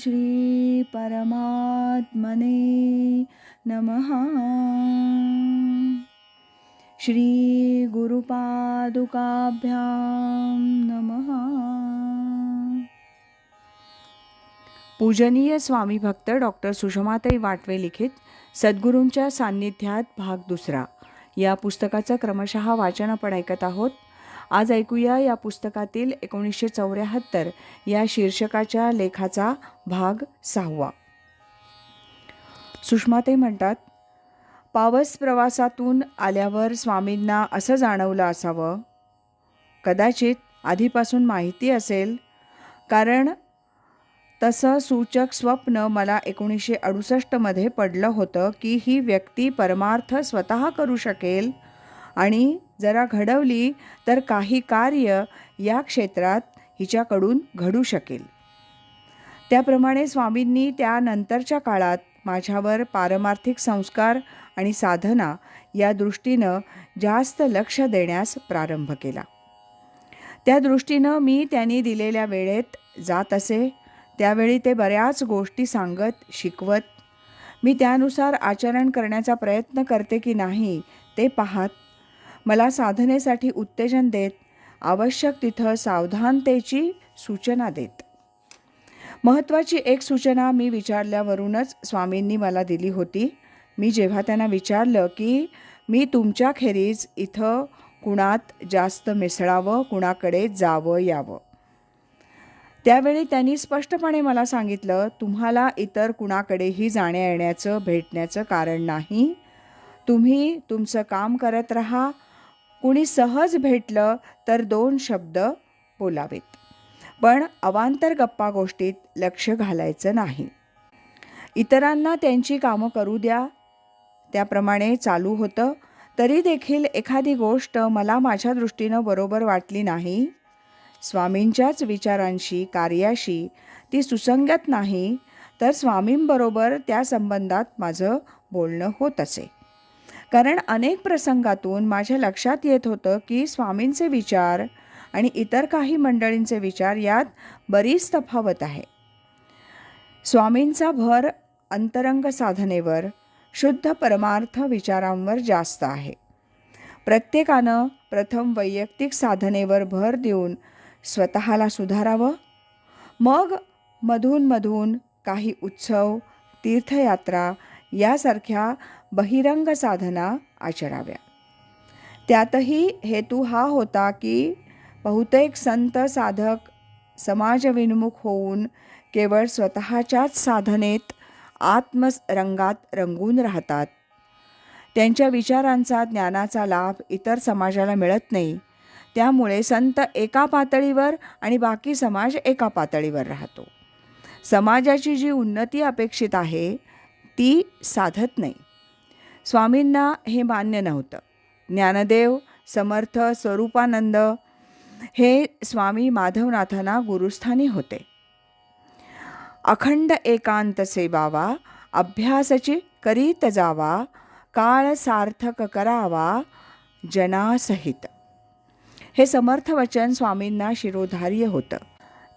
श्री परमात्मने नमः। श्री गुरुपादुकाभ्यां नमः। पूजनीय स्वामी भक्त डॉक्टर सुषमाताई वाटवे लिखित सद्गुरूंच्या सान्निध्यात भाग दुसरा. या पुस्तकाचं क्रमशः वाचन आपण ऐकत आहोत. आज ऐकूया या पुस्तकातील एकोणीसशे चौऱ्याहत्तर या शीर्षकाच्या लेखाचा भाग सहावा. सुषमाते म्हणतात पावस प्रवासातून आल्यावर स्वामींना असं जाणवलं असावं. कदाचित आधीपासून माहिती असेल कारण तसं सूचक स्वप्न मला एकोणीसशे अडुसष्टमध्ये पडलं होतं की ही व्यक्ती परमार्थ स्वतः करू शकेल आणि जरा घडवली तर काही कार्य या क्षेत्रात हिच्याकडून घडू शकेल. त्याप्रमाणे स्वामींनी त्यानंतरच्या काळात माझ्यावर पारमार्थिक संस्कार आणि साधना या दृष्टीनं जास्त लक्ष देण्यास प्रारंभ केला. त्या दृष्टीनं मी त्यांनी दिलेल्या वेळेत जात असे त्यावेळी ते बऱ्याच गोष्टी सांगत शिकवत मी त्यानुसार आचरण करण्याचा प्रयत्न करते की नाही ते पाहत मला साधनेसाठी उत्तेजन देत आवश्यक तिथं सावधानतेची सूचना देत. महत्त्वाची एक सूचना मी विचारल्यावरूनच स्वामींनी मला दिली होती. मी जेव्हा त्यांना विचारलं की मी तुमच्याखेरीज इथं कुणात जास्त मिसळावं? कुणाकडे जावं यावं? त्यावेळी त्यांनी स्पष्टपणे मला सांगितलं तुम्हाला इतर कुणाकडेही जाण्या येण्याचं भेटण्याचं कारण नाही. तुम्ही तुमचं काम करत राहा. कुणी सहज भेटलं तर दोन शब्द बोलावेत. पण अवांतर गप्पा गोष्टीत लक्ष घालायचं नाही. इतरांना त्यांची कामं करू द्या. त्याप्रमाणे चालू होतं. तरी देखील एखादी गोष्ट मला माझ्या दृष्टीनं बरोबर वाटली नाही. स्वामींच्याच विचारांशी कार्याशी ती सुसंगत नाही तर स्वामींबरोबर त्या संबंधात माझं बोलणं होत असे. कारण अनेक प्रसंगातून माझ्या लक्षात येत होतं की स्वामींचे विचार आणि इतर काही मंडळींचे विचार यात बरीच तफावत आहे. स्वामींचा भर अंतरंग साधनेवर शुद्ध परमार्थ विचारांवर जास्त आहे. प्रत्येकानं प्रथम वैयक्तिक साधनेवर भर देऊन स्वतःला सुधारावं. मग मधूनमधून काही उत्सव तीर्थयात्रा यासारख्या बहिरंग साधना आचराव्या. त्यातही हेतू हा होता की बहुतेक संत साधक समाजविन्मुख होऊन केवळ स्वतःच्याच साधनेत आत्मरंगात रंगून राहतात. त्यांच्या विचारांचा ज्ञानाचा लाभ इतर समाजाला मिळत नाही. त्यामुळे संत एका पातळीवर आणि बाकी समाज एका पातळीवर राहतो. समाजाची जी उन्नती अपेक्षित आहे ती साधत नाही. स्वामींना हे मान्य नव्हतं. ज्ञानदेव समर्थ स्वरूपानंद हे स्वामी माधवनाथांना गुरुस्थानी होते. अखंड एकांत सेवावा अभ्यासाची करीत जावा काळ सार्थक करावा जनासहित. हे समर्थ वचन स्वामींना शिरोधार्य होतं.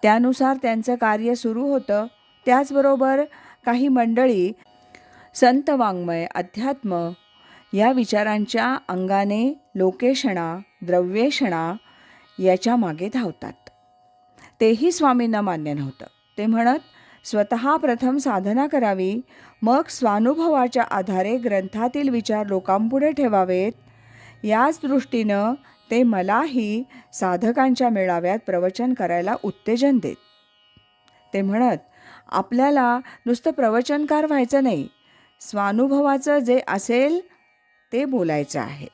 त्यानुसार त्यांचं कार्य सुरू होतं. त्याचबरोबर काही मंडळी संत वाङ्मय अध्यात्म या विचारांच्या अंगाने लोकेशणा द्रव्येषणा याच्या मागे धावतात. तेही स्वामींना मान्य नव्हतं. ते म्हणत स्वतः प्रथम साधना करावी मग स्वानुभवाच्या आधारे ग्रंथातील विचार लोकांपुढे ठेवावेत. याच दृष्टीनं ते मलाही साधकांच्या मेळाव्यात प्रवचन करायला उत्तेजन देत. ते म्हणत आपल्याला नुसतं प्रवचनकार व्हायचं नाही स्वानुभवाचं जे असेल ते बोलायचं आहे.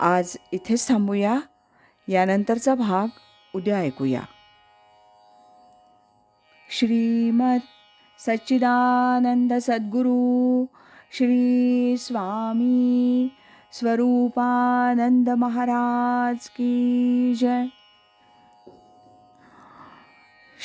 आज इथेच थांबूया. यानंतरचा भाग उद्या ऐकूया. श्रीमत सच्चिदानंद सद्गुरू श्री स्वामी स्वरूपानंद महाराज की जय.